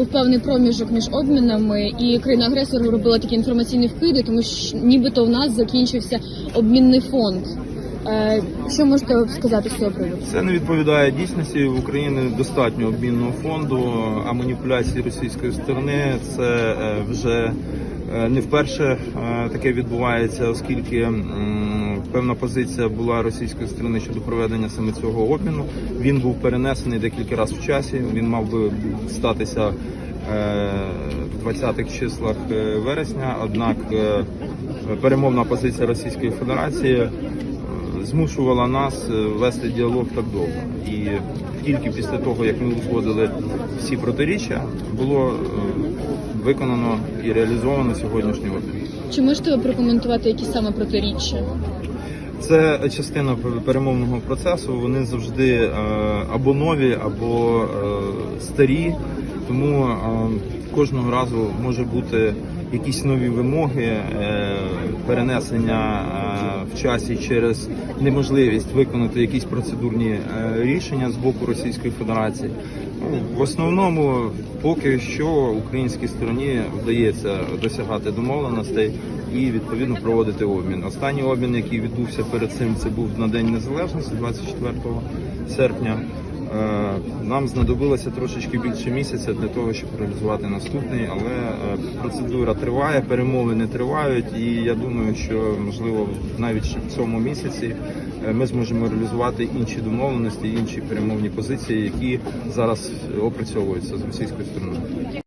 був певний проміжок між обмінами, і країна-агресор робила такі інформаційні вкиди, тому що нібито в нас закінчився обмінний фонд. Е, Що можете сказати з цього приводу? Це не відповідає дійсності. В Україні достатньо обмінного фонду, а маніпуляції російської сторони це е, вже е, не вперше таке відбувається, оскільки певна позиція була російської сторони щодо проведення саме цього обміну. Він був перенесений декілька разів в часі. Він мав би статися в 20-х числах вересня. Однак перемовна позиція Російської Федерації змушувала нас е, вести діалог так довго. І тільки після того, як ми узгодили всі протиріччя, було е, виконано і реалізовано сьогоднішній обмін. Чи можете ви прокоментувати які саме протиріччя? Це частина перемовного процесу. Вони завжди е, або нові, або старі. Тому кожного разу може бути якісь нові вимоги, е, перенесення е, в часі через неможливість виконати якісь процедурні е, рішення з боку Російської Федерації. Ну, В основному, поки що, українській стороні вдається досягати домовленостей і відповідно проводити обмін. Останній обмін, який відбувся перед цим, це був на День Незалежності, 24 серпня. Е, Нам знадобилося трошечки більше місяця для того, щоб реалізувати наступний, але е, процедура триває, перемовини тривають, і я думаю, що можливо навіть в цьому місяці е, ми зможемо реалізувати інші домовленості, інші перемовні позиції, які зараз опрацьовуються з російською сторони.